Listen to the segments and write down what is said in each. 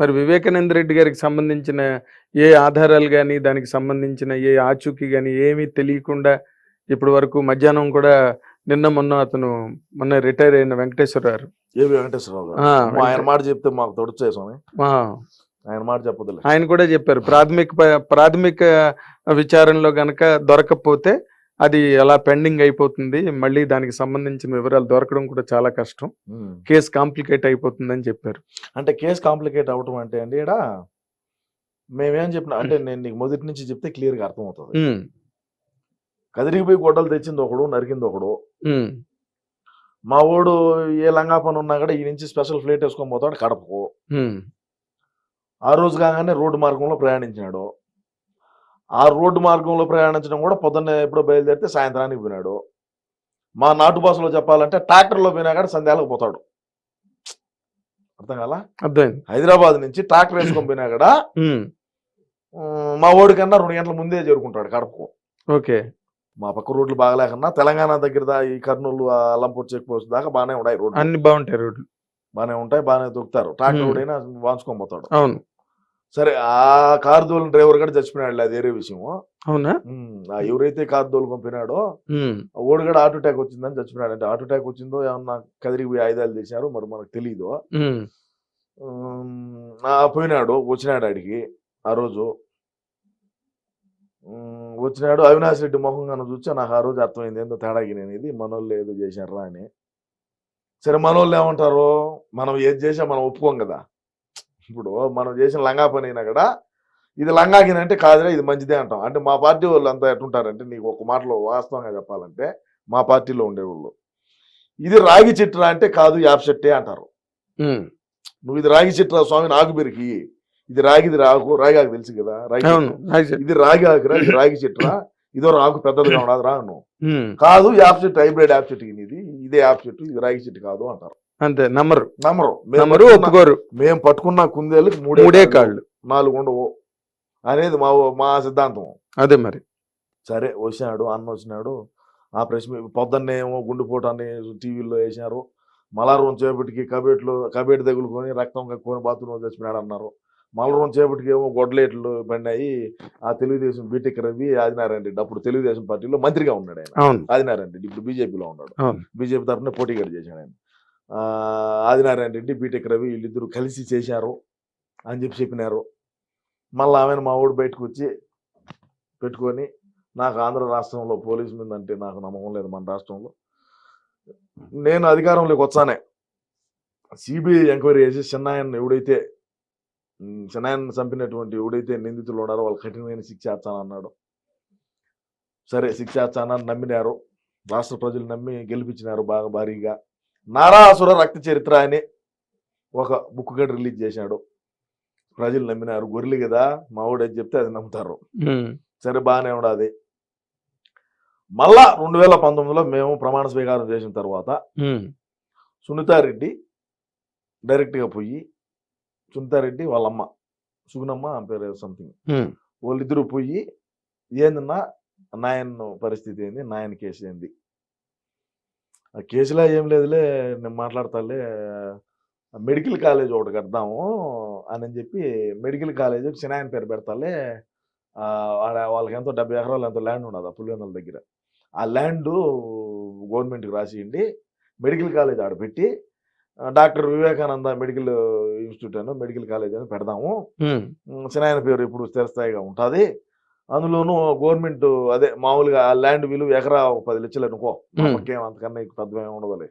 మరి వివేకానంద రెడ్డి గారికి సంబంధించిన ఏ ఆధారాలు కానీ దానికి సంబంధించిన ఏ ఆచూకీ కానీ ఏమీ తెలియకుండా ఇప్పటి వరకు మధ్యాహ్నం కూడా నిన్న మొన్న అతను మొన్న రిటైర్ అయిన ఏవి వెంకటేశ్వరరావు అమ్మో, ఆయన మాట చెప్తే మాకు తొడుచే స్వామి. ఆ, ఆయన మాట ఆయన కూడా చెప్పారు ప్రాథమిక ప్రాథమిక విచారణలో గనక దొరకకపోతే అది అలా పెండింగ్ అయిపోతుంది. మళ్ళీ దానికి సంబంధించిన వివరాలు దొరకడం కూడా చాలా కష్టం. కేసు కాంప్లికేట్ అయిపోతుందని చెప్పారు. అంటే కేసు కాంప్లికేట్ అవటం అంటే అండి ఇక్కడ మేమేం చెప్పిన అంటే నేను నీకు మొదటి నుంచి చెప్తే క్లియర్గా అర్థమవుతుంది కదిరిగిపోయి గొడ్డలు తెచ్చింది ఒకడు నరికింది ఒకడు. మా ఓడు ఏ లంగా పని ఉన్నా కూడా ఈ నుంచి స్పెషల్ ఫ్లైట్ వేసుకొని పోతాడు కడపకు. ఆ రోజు కాగానే రోడ్డు మార్గంలో ప్రయాణించినాడు. ఆ రోడ్డు మార్గంలో ప్రయాణించడం కూడా పొద్దున్నే ఎప్పుడో బయలుదేరితే సాయంత్రానికి పోయినాడు. మా నాటు భాషలో చెప్పాలంటే ట్రాక్టర్లో పోయినా కూడా సంధ్యాలకు పోతాడు. అర్థం కాలా? అర్థమైంది. హైదరాబాద్ నుంచి ట్రాక్టర్ వేసుకొని పోయినా కూడా మా ఓడి కన్నా రెండు గంటల ముందే చేరుకుంటాడు కడపకు ఓకే. మా పక్క రోడ్లు బాగలేకన్నా తెలంగాణ దగ్గర దా ఈ కర్నూలు ఆ అల్లంపూర్ చెక్ పోస్ట్ దాకా బాగానే ఉన్నాయి రోడ్లు. అన్ని బాగుంటాయి రోడ్లు. బాగానే ఉంటాయి బాగానే దొక్కుతారు ట్రాక్టర్. ఓడైనా వాంచుకొని పోతాడు. అవును. సరే ఆ కారు దోలిన డ్రైవర్ కూడా చచ్చిపోయినాడు అది వేరే విషయం అవునా? ఆ ఎవరైతే కారు ఉమ్, ఆ ఓడు కూడా హార్ట్ అటాక్ వచ్చిందని చచ్చిపోయినాడు. అంటే హార్ట్ అటాక్ వచ్చిందో ఏమన్నా కదిరిపోయి ఆయుధాలు తీశారు మరి మనకు తెలియదు పోయినాడు వచ్చినాడు ఆడికి ఆ రోజు. వచ్చినాడు అవినాష్ రెడ్డి మొహం కన్నా చూస్తే నాకు ఆ రోజు అర్థమైంది ఏందో తేడాకి నేను ఇది మనోళ్ళు ఏదో చేశారా అని. సరే మనోళ్ళు ఏమంటారు? మనం ఏది చేసా మనం ఒప్పుకోం కదా. ఇప్పుడు మనం చేసిన లంగా పని అయినా కూడా ఇది లంగాకిన అంటే కాదురా ఇది మంచిదే అంటాం. అంటే మా పార్టీ వాళ్ళు అంతా ఎట్టుంటారంటే నీకు ఒక మాటలో వాస్తవంగా చెప్పాలంటే మా పార్టీలో ఉండేవాళ్ళు. ఇది రాగి చిట్రా అంటే కాదు యాప్ చెట్టే అంటారు. నువ్వు ఇది రాగి చిట్రా స్వామి నాకు బెరికి ఇది రాగిది రాకు రాగి ఆకు తెలుసు కదా రాగి ఇది రాగి ఆకురా ఇది రాగి చెట్టురా ఇదో రాకు పెద్దదిగా ఉండదు రా నువ్వు ఉమ్, కాదు యాప్ చెట్టు హైబ్రిడ్ యాప్ చెట్టు ఇది ఇదే యాప్ చెట్టు ఇది రాగి చెట్టు కాదు అంటారు. అంతే నమ్మరు. నమ్మరు. మేము నమ్మరు ఒప్పుకోరు. మేము పట్టుకున్న కుందేళ్ళకి మూడే మూడే కాళ్ళు. నాలుగు ఉండవు. అనేది మా మా సిద్ధాంతం. అదే మరి. సరే వచ్చినాడు అన్న వచ్చినాడు. ఆ ప్రెస్ మీ- పొద్దున్నే ఏమో గుండెపోటు అని టీవీలో వేసినారు. మలారం చేపటికి కబేట్లు కబేటి తగులుకొని రక్తం కక్కుని బాత్రూంలో చచ్చిపోయాడు అన్నారు. మలరం చేపటికి ఏమో గొడ్లేట్లు పడినాయి ఆ తెలుగుదేశం బీటెక్ రవి ఆదినారాయణ రెడ్డి. అప్పుడు తెలుగుదేశం పార్టీలో మంత్రిగా ఉన్నాడు ఆయన. ఆదినారాయణ రెడ్డి. ఇప్పుడు బీజేపీలో ఉన్నాడు. బీజేపీ తరఫున పోటీ కూడా చేశాడు ఆయన. ఆదినారాయణ రెడ్డి బీటెక్ రవి వీళ్ళిద్దరు కలిసి చేశారు అని చెప్పి చెప్పినారు. మళ్ళీ ఆమెను మా ఊడు బయటకు వచ్చి పెట్టుకొని నాకు ఆంధ్ర రాష్ట్రంలో పోలీస్ మీద అంటే నాకు నమ్మకం లేదు మన రాష్ట్రంలో. నేను అధికారంలోకి వచ్చానే. సిబిఐ ఎంక్వైరీ చేసి చిన్నాయన్ ఎవడైతే ఉమ్, చిన్నాయన్ చంపినటువంటి ఎవడైతే నిందితులు ఉన్నారో వాళ్ళు కఠినమైన శిక్ష వేస్తానన్నాడు సరే శిక్ష వేస్తానని నమ్మినారు. రాష్ట్ర ప్రజలు నమ్మి గెలిపించినారు బాగా భారీగా. నారాసుర రక్త చరిత్ర అని ఒక బుక్ గడ్ రిలీజ్ చేశాడు. ప్రజలు నమ్మినారు. గొర్రెలు కదా మా ఏది చెప్తే అది నమ్ముతారు. సరే బాగానే ఉండదు మళ్ళా రెండు వేల పంతొమ్మిదిలో మేము ప్రమాణ స్వీకారం చేసిన తర్వాత సునీతారెడ్డి డైరెక్ట్గా పోయి సునీతారెడ్డి వాళ్ళ అమ్మ సుగునమ్మ ఆమె పేరు సంథింగ్ వాళ్ళిద్దరూ పోయి ఏందన్నా నాయన్ పరిస్థితి ఏంది? నాయన కేసు ఏంది? కేసులో ఏం లేదులే నేను మాట్లాడతాలే మెడికల్ కాలేజ్ ఒకటి కడదాము అని చెప్పి మెడికల్ కాలేజ్ చిన్నాయన పేరు పెడతాలే వాళ్ళకి ఎంతో డెబ్బై ఎకరాలు ఎంతో ల్యాండ్ ఉండదు ఆ పులివెందుల దగ్గర. ఆ ల్యాండ్ గవర్నమెంట్కి రాసియండి. మెడికల్ కాలేజ్ ఆడ పెట్టి డాక్టర్ వివేకానంద మెడికల్ ఇన్స్టిట్యూట్ అని మెడికల్ కాలేజ్ అని పెడదాము. చిన్నాయన పేరు ఇప్పుడు స్థిరస్థాయిగా ఉంటుంది. అందులోనూ గవర్నమెంట్ అదే మామూలుగా ల్యాండ్ విలువ ఎకరా ఒక పది లక్షలు అనుకో. మాకేం అంతకన్నా ఎక్కువ పెద్దగా ఉండదులే.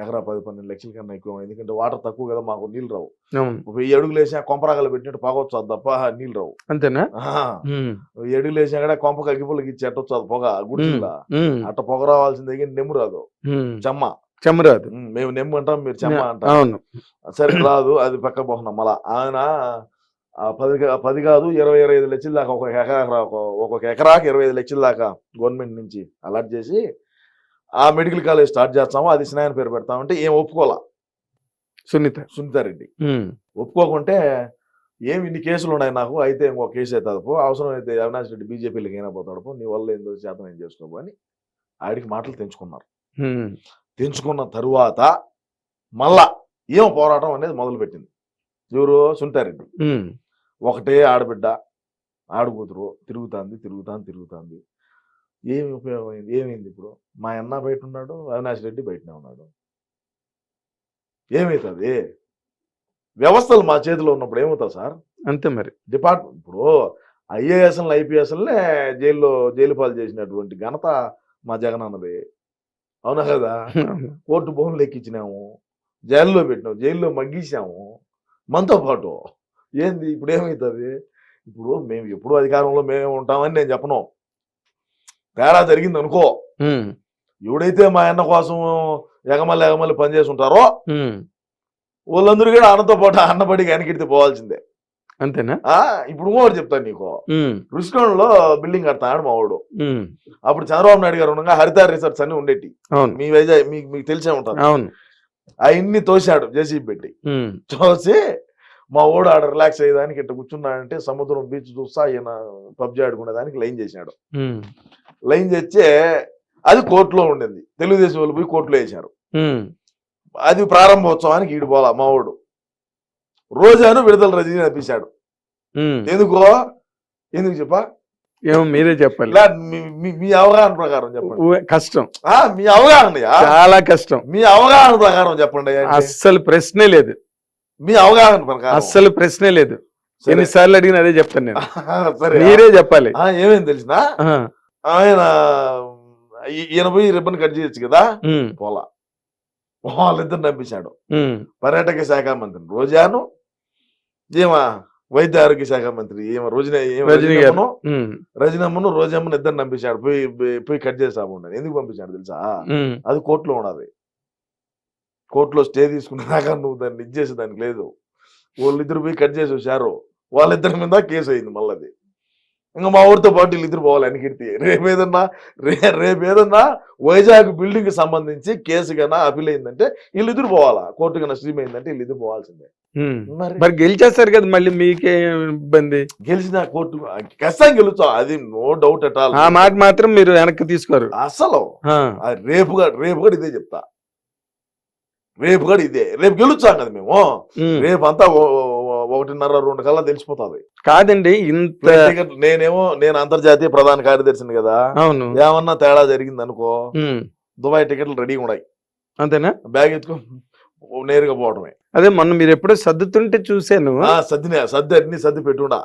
ఎకరా పది పన్నెండు లక్షల కన్నా ఎక్కువ ఎందుకంటే వాటర్ తక్కువ కదా మాకు నీళ్ళు రావు. వెయ్యి అడుగులు వేసినా కొంపరాగలు పెట్టినట్టు పగవచ్చు అది తప్ప నీళ్ళు రావు. అంతేనా? వెయ్యి అడుగులు వేసినా కూడా కొంపకి అగ్గిపుల్లకి ఇచ్చి ఎట్టొచ్చు అది పొగ ఉమ్, అట్ట పొగ రావాల్సింది దగ్గర నెమ్ము రాదు. చెమ్మ. చెమరాదు ఉమ్, మేము. నెమ్ము అంటాం మీరు చెమ్మ అంటాం. సరే రాదు అది పక్క పోతున్నాం మళ్ళా. ఆయన పది పది కాదు ఇరవై ఇరవై ఐదు లక్షల దాకా ఒక ఎకరా ఒక- ఒక్కొక్క ఎకరాకి ఇరవై ఐదు లక్షల దాకా గవర్నమెంట్ నుంచి అలాట్ చేసి ఆ మెడికల్ కాలేజ్ స్టార్ట్ చేస్తాము. అది స్నాయన పేరు పెడతామంటే ఏం ఒప్పుకోవాలా సునీత సునీతారెడ్డి ఒప్పుకోకుంటే ఏమి ఇన్ని కేసులు ఉన్నాయి నాకు? అయితే ఇంకో కేసు అవుతుంది పో అవసరం అయితే అవినాష్ రెడ్డి బీజేపీలోకి అయినా పోతాడు. నీ వల్ల ఏందో చేత నేను చేసుకోబో అని ఆడికి మాటలు తెంచుకున్నారు. తెంచుకున్న తరువాత మళ్ళా ఏం పోరాటం అనేది మొదలుపెట్టింది. ఎవరు? ఉమ్, ఒకటే ఆడబిడ్డ ఆడకూతురు తిరుగుతాంది తిరుగుతాంది తిరుగుతాంది. ఏమి ఉపయోగం అయింది ఏమైంది ఇప్పుడు? మా అన్న బయట ఉన్నాడు అవినాష్ రెడ్డి బయటనే ఉన్నాడు. ఏమవుతుంది వ్యవస్థలు మా చేతిలో ఉన్నప్పుడు ఏమవుతుంది సార్? అంతే మరి. డిపార్ట్మెంట్ ఇప్పుడు ఐఏఎస్ఎల్ ఐపీఎస్ఎల్నే జైల్లో జైలు పాలు చేసినటువంటి ఘనత మా జగన్ అన్నది అవునా కదా? కోర్టు భూములు ఎక్కించినాము జైల్లో పెట్టినాము జైల్లో మగ్గించాము మనతో పాటు ఏంది? ఇప్పుడు ఏమవుతుంది ఇప్పుడు మేము ఎప్పుడు అధికారంలో మేమే ఉంటామని నేను చెప్పను. తేడా జరిగింది అనుకో ఎవడైతే మా అన్న కోసం ఎగమల్లి ఎగమల్లి పనిచేసి ఉంటారో వాళ్ళందరూ కూడా అన్నతో పాటు అన్నబడికి వెనకెడితే పోవాల్సిందే. అంతేనా? ఆ ఇప్పుడు ఇంకోటి చెప్తాను నీకు. ఉమ్, రుషికొండలో బిల్డింగ్ కడతాడు మా వాడు. ఉమ్, అప్పుడు చంద్రబాబు నాయుడు గారు ఉండగా హరిత రిసార్ట్స్ అన్ని ఉండేటి. అవును. మీ వైజాగ్ మీకు మీకు తెలిసే ఉంటారు అవును. అవన్నీ తోశాడు జేసీబీ పెట్టి. చూసి మా ఓడు ఆడ రిలాక్స్ అయ్యేదానికి ఇట్లా కూర్చున్నాడంటే సముద్రం బీచ్ చూస్తా ఈయన పబ్జి ఆడుకునేదానికి లైన్ చేశాడు ఉమ్, లైన్ చేస్తే అది కోర్టులో ఉండేది. తెలుగుదేశం వాళ్ళు పోయి కోర్టులో వేశారు. ఉమ్, అది ప్రారంభోత్సవానికి ఈడు పోలా మా ఓడు. రోజాను విడుదల రజనీ అనిపించాడు. ఎందుకో? ఎందుకు చెప్పా? ఏమో మీరే చెప్పాలి. ఇలా మీ- అవగాహన ప్రకారం చెప్పండి. కష్టం. ఆ, మీ అవగాహన చాలా కష్టం. మీ అవగాహన ప్రకారం చెప్పండి? అస్సలు ప్రశ్నే లేదు. మీ అవగాహన ప్రకారం. అస్సలు ప్రశ్నే లేదు. సరే. ఎన్నిసార్లు అడిగిన అదే చెప్తాను నేను. సరే. మీరే చెప్పాలి. ఆ, ఏమైంది తెలిసిన? ఆయన ఈయన పోయి రిబ్బన్ కట్ చేయొచ్చు కదా? పోలా. వాళ్ళిద్దరు ఉమ్, పర్యాటక శాఖ మంత్రి రోజాను ఏమా వైద్య ఆరోగ్య శాఖ మంత్రి ఏమ రోజున. రజనమ్మను రోజమ్మను ఇద్దరు నంపించాడు పోయి పోయి- కట్ చేసాము ఎందుకు పంపించాడు తెలుసా? అది కోర్టులో ఉన్నది కోర్టులో స్టే తీసుకునేదాకా నువ్వు దాన్ని ఇది చేసేదానికి లేదు. వాళ్ళిద్దరు పోయి కట్ చేసి వచ్చారు. వాళ్ళిద్దరి మీద కేసు అయింది మళ్ళీ ఇంకా మా ఊరితో పాటు వీళ్ళిద్దరు పోవాలి వెనకెడితే రేపు ఏదన్నా రే రేపు ఏదన్నా వైజాగ్ బిల్డింగ్కి సంబంధించి కేసు కన్నా అపీల్ అయిందంటే వీళ్ళిద్దరు పోవాలా? కోర్టు కన్నా స్ట్రీమ్ అయిందంటే వీళ్ళిద్దరు పోవాల్సిందే. మరి గెలిచేస్తారు కదా మళ్ళీ మీకే ఇబ్బంది. గెలిచిన కోర్టు ఖచ్చితంగా గెలుచాం అది నో డౌట్ అట్ ఆల్. ఆ మాట మాత్రం మీరు వెనక్కి తీసుకోరు. అసలు రేపు రేపు కూడా ఇదే చెప్తా. రేపు కూడా ఇదే. రేపు గెలుచాం కదా మేము. రేపు అంతా ఒకటిన్నర రెండు కల్లా తెలిసిపోతుంది. కాదండి ఇంత నేనేమో నేను అంతర్జాతీయ ప్రధాన కార్యదర్శిని కదా. అవును. ఏమన్నా తేడా జరిగింది అనుకో దుబాయ్ టికెట్లు రెడీగా ఉన్నాయి. అంతేనా? బ్యాగ్ ఎత్తుకో నేరుగా పోవడమే. అదే మొన్న మీరు ఎప్పుడో సర్దుతుంటే చూశాను. ఆ సర్దినే సర్ది అన్ని సర్ది పెట్టుండా.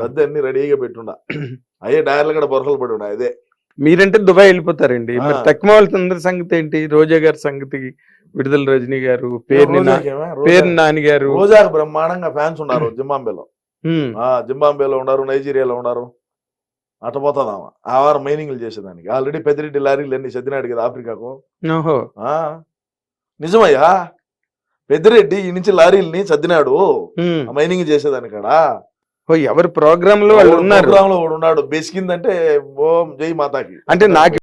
సర్ది అన్ని రెడీగా పెట్టుండా. అయ్యే డైర్లు కూడా బొరకలు పడి ఉన్నాయి అదే. మీరంటే దుబాయ్ వెళ్ళిపోతారండి. మరి. తక్కువ వాళ్ళ సంగతి ఏంటి? రోజా గారి సంగతి విడుదల రజనీ గారు పేరు? పేరు రోజా- నాని గారు. రోజాకు బ్రహ్మాండంగా ఫ్యాన్స్ ఉన్నారు జింబాంబేలో జింబాంబేలో ఉన్నారు నైజీరియాలో ఉన్నారు. అట్ట పోతుందామా. ఆ వారం మైనింగ్లు చేసేదానికి. ఆల్రెడీ పెద్దిరెడ్డి లారీలు అన్ని సర్దినాడు కదా ఆఫ్రికాకు. నిజమయ్యా. పెద్దిరెడ్డి ఈ నుంచి లారీల్ని సర్దినాడు. ఆ మైనింగ్ చేసేదాని కాడ ఓ ఎవరి ప్రోగ్రామ్లో వాళ్ళు ఉన్నారు? ప్రోగ్రామ్లో ఉన్నాడు. బెసికిందంటే ఓం జై మాతాకి. అంటే నాకు